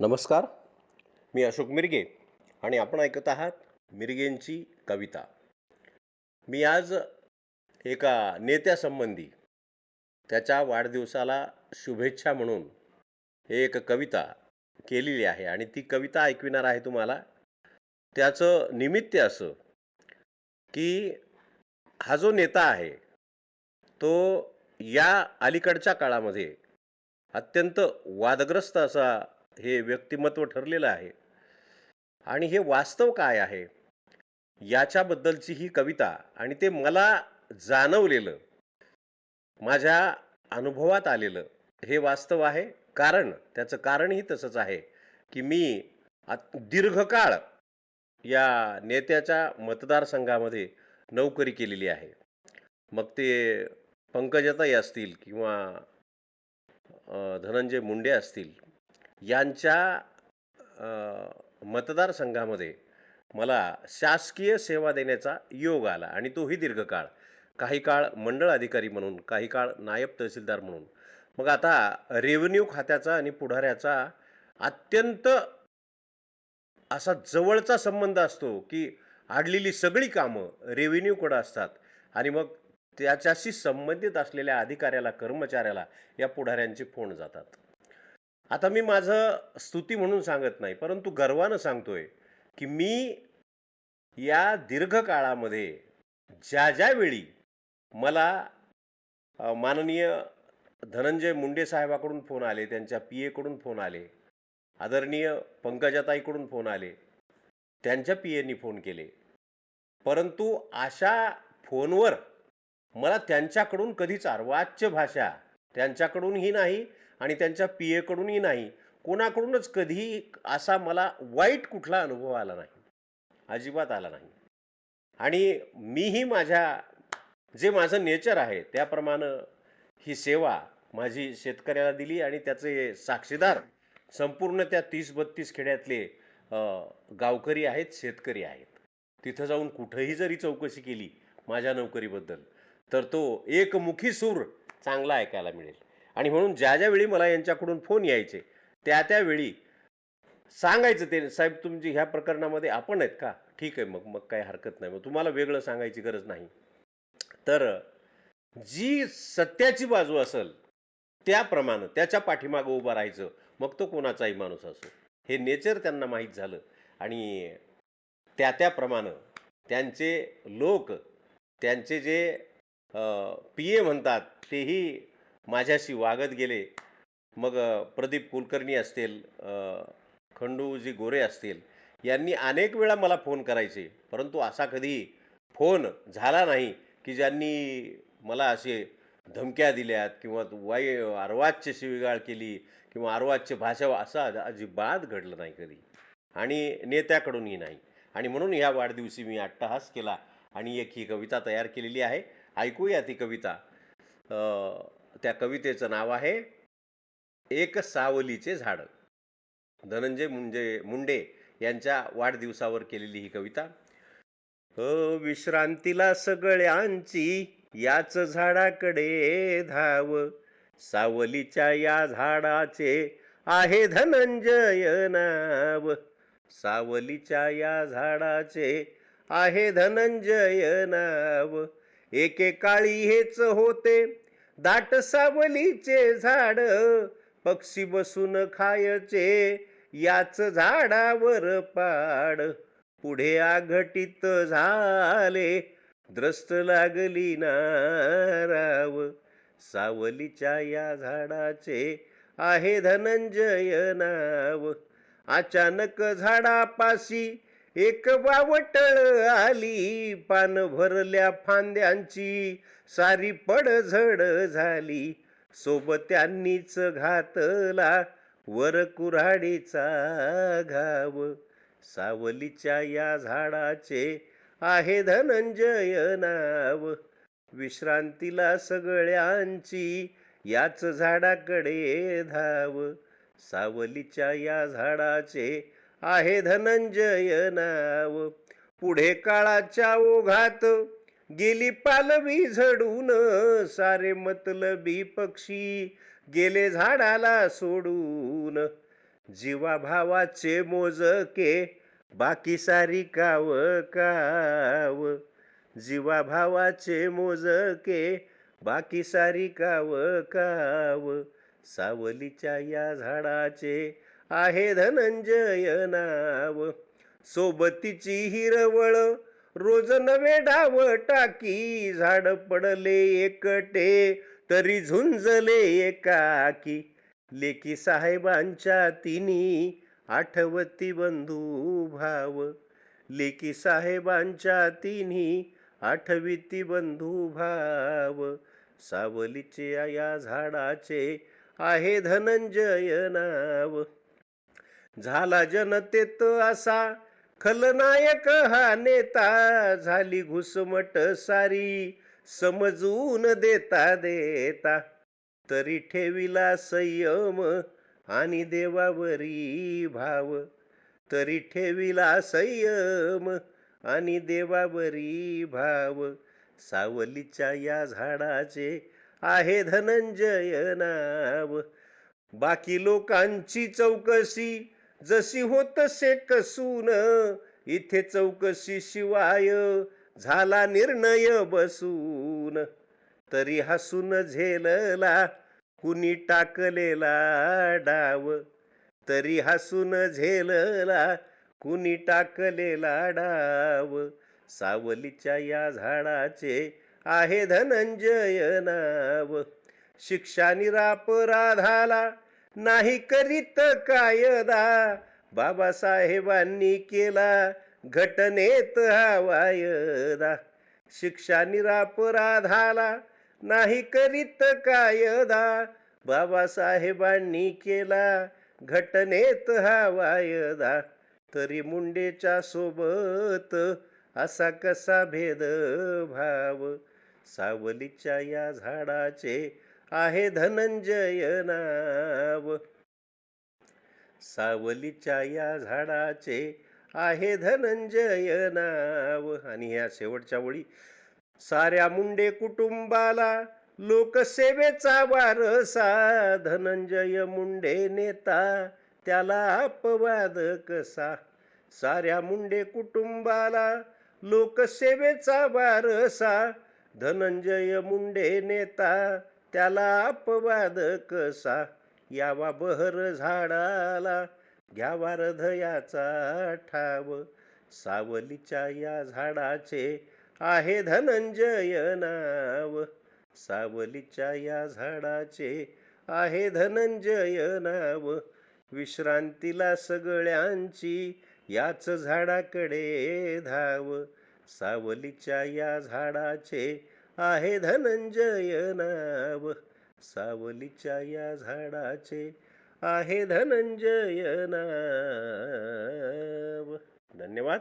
नमस्कार मी अशोक मिरगे आणि आपण ऐकत आहात मिरगेंची कविता. मी आज एका नेत्यासंबंधी त्याच्या वाढदिवसाला शुभेच्छा म्हणून एक कविता केलेली आहे आणि ती कविता ऐकविणार आहे तुम्हाला. त्याचं निमित्त असं की हा जो नेता आहे तो या अलीकडच्या काळामध्ये अत्यंत वादग्रस्त असा हे व्यक्तिमत्व ठरलेलं आहे. आणि हे वास्तव काय आहे? याच्याबद्दलची ही कविता आणि ते मला जाणवलेलं माझ्या अनुभवात आलेलं हे वास्तव आहे. कारण त्याचं कारणही तसंच आहे की मी दीर्घकाळ या नेत्याच्या मतदारसंघामध्ये नोकरी केलेली आहे. मग ते पंकजाताई असतील किंवा धनंजय मुंडे असतील यांच्या मतदारसंघामध्ये मला शासकीय सेवा देण्याचा योग आला आणि तोही दीर्घकाळ. काही काळ मंडळ अधिकारी म्हणून काही काळ नायब तहसीलदार म्हणून. मग आता रेव्हेन्यू खात्याचा आणि पुढाऱ्याचा अत्यंत असा जवळचा संबंध असतो की आडलेली सगळी कामं रेव्हेन्यूकडं असतात आणि मग त्याच्याशी संबंधित असलेल्या अधिकाऱ्याला कर्मचाऱ्याला या पुढाऱ्यांचे फोन जातात. आता मी माझं स्तुती म्हणून सांगत नाही परंतु गर्वानं सांगतोय की मी या दीर्घकाळामध्ये ज्या ज्या वेळी मला माननीय धनंजय मुंडे साहेबाकडून फोन आले त्यांच्या पी एकडून फोन आले आदरणीय पंकजाताईकडून फोन आले त्यांच्या पी एनी फोन केले परंतु अशा फोनवर मला त्यांच्याकडून कधीच अर्वाच्य भाषा त्यांच्याकडूनही नाही आणि त्यांच्या पी एकडूनही नाही. कोणाकडूनच कधीही असा मला वाईट कुठला अनुभव आला नाही. अजिबात आला नाही. आणि मीही माझ्या जे माझं नेचर आहे त्याप्रमाणे ही सेवा माझी शेतकऱ्याला दिली आणि त्याचे साक्षीदार संपूर्ण त्या तीस बत्तीस खेड्यातले गावकरी आहेत शेतकरी आहेत. तिथं जाऊन कुठंही जरी चौकशी केली माझ्या नोकरीबद्दल तर तो एकमुखी सूर चांगला ऐकायला मिळेल. आणि म्हणून ज्या ज्यावेळी मला यांच्याकडून फोन यायचे त्या त्यावेळी सांगायचं ते साहेब तुमची ह्या प्रकरणामध्ये आपण आहेत का? ठीक आहे मग मग काही हरकत नाही. मग तुम्हाला वेगळं सांगायची गरज नाही. तर जी सत्याची बाजू असेल त्याप्रमाणे त्याच्या पाठीमागं उभं राहायचं मग तो कोणाचाही माणूस असो. हे नेचर त्यांना माहीत झालं. आणि त्या त्याप्रमाणे त्यांचे लोक त्यांचे जे पी ए म्हणतात तेही माझ्याशी वागत गेले मग प्रदीप कुलकर्णी असतील खंडूजी गोरे असतील यांनी अनेक वेळा मला फोन करायचे. परंतु असा कधी फोन झाला नाही की ज्यांनी मला असे धमक्या दिल्यात किंवा वाई अर्वाच्य शिवीगाळ केली किंवा अर्वाच्य भाषा असा अजिबात घडलं नाही कधी. आणि नेत्याकडूनही नाही. आणि म्हणून ह्या वाढदिवशी मी अट्टहास केला. आणि एक ही कविता तयार केलेली आहे. ऐकूया ती कविता. त्या कवितेचं नाव आहे एक सावलीचे झाड. धनंजय मुंजे मुंडे यांच्या वाढदिवसावर केलेली ही कविता. विश्रांतीला सगळ्यांची याच झाडाकडे धाव. सावलीच्या या झाडाचे आहे धनंजय नाव. सावलीच्या या झाडाचे आहे धनंजय नाव. एकेकाळी हेच होते दाट सावलीचे झाड पक्षी बसून खायचे याच झाडावर पाड. पुढे आघटित झाले द्रस्त लागली नाराव. सावलीच्या या झाडाचे आहे धनंजय नाव. अचानक झाडापाशी एक बावटळ आली पान भरल्या फांद्यांची. सारी पडझड झाली सोबत्यांनीच घातला वर कुऱ्हाडीचा घाव. सावलीच्या या झाडाचे आहे धनंजय नाव. विश्रांतीला सगळ्यांची याच झाडाकडे धाव. सावलीच्या या झाडाचे आहे धनंजय नाव. पुढे काळाच्या ओघात गेली पालवी झडून सारे मतलबी पक्षी गेले झाडाला सोडून. जीवाभावाचे मोजके बाकी सारी काव काव. जीवाभावाचे मोजके बाकी सारी काव काव. सावलीच्या या झाडाचे आहे धनंजय नाव. सोबतीची हिरवळ रोज नवे डाव टाकी झाड पडले एकटे तरी झुंजले एकाकी. लेकी साहेबांच्या तिनी आठवती बंधू भाव. लेकी साहेबांच्या तिन्ही आठविती बंधू भाव. सावलीचे या झाडाचे आहे धनंजय नाव. झाला जनतेत असा. खलनायक हा नेता झाली घुसमट सारी. समजून देता देता. तरी ठेविला संयम आणि देवावरी भाव. तरी ठेविला संयम आणि देवावरी भाव. सावलीच्या या झाडाचे आहे धनंजय नाव. बाकी लोकांची चौकशी जशी होत से कसून इथे चौकशी शिवाय झाला निर्णय बसून. तरी हसून झेलला कुणी टाकलेला डाव. तरी हसून झेलला कुणी टाकलेला डाव. सावलीच्या या झाडाचे आहे धनंजय नाव. शिक्षा निरापराधाला नाही करीत कायदा. बाबासाहेबांनी केला घटनेत हा वायदा. शिक्षा निरापराधाला नाही करीत कायदा. बाबासाहेबांनी केला घटनेत हा वायदा. तरी मुंडेच्या सोबत असा कसा भेदभाव? सावलीच्या या झाडाचे आहे धनंजय नाव. सावलीच्या या झाडाचे आहे धनंजय नाव. आणि ह्या शेवटच्या ओळी. साऱ्या मुंडे कुटुंबाला लोकसेवेचा वारसा. धनंजय मुंडे नेता त्याला अपवाद कसा? साऱ्या मुंडे कुटुंबाला लोकसेवेचा वारसा. धनंजय मुंडे नेता त्याला अपवाद कसा? यावा बहर झाडाला घ्यावा हृदयाचा ठाव. सावलीच्या या झाडाचे आहे धनंजय नाव. सावलीच्या या झाडाचे आहे धनंजय नाव. विश्रांतीला सगळ्यांची याच झाडाकडे धाव. सावलीच्या या झाडाचे आहे धनंजय नाव. सावलीच्या या झाडाचे आहे धनंजय नाव. धन्यवाद.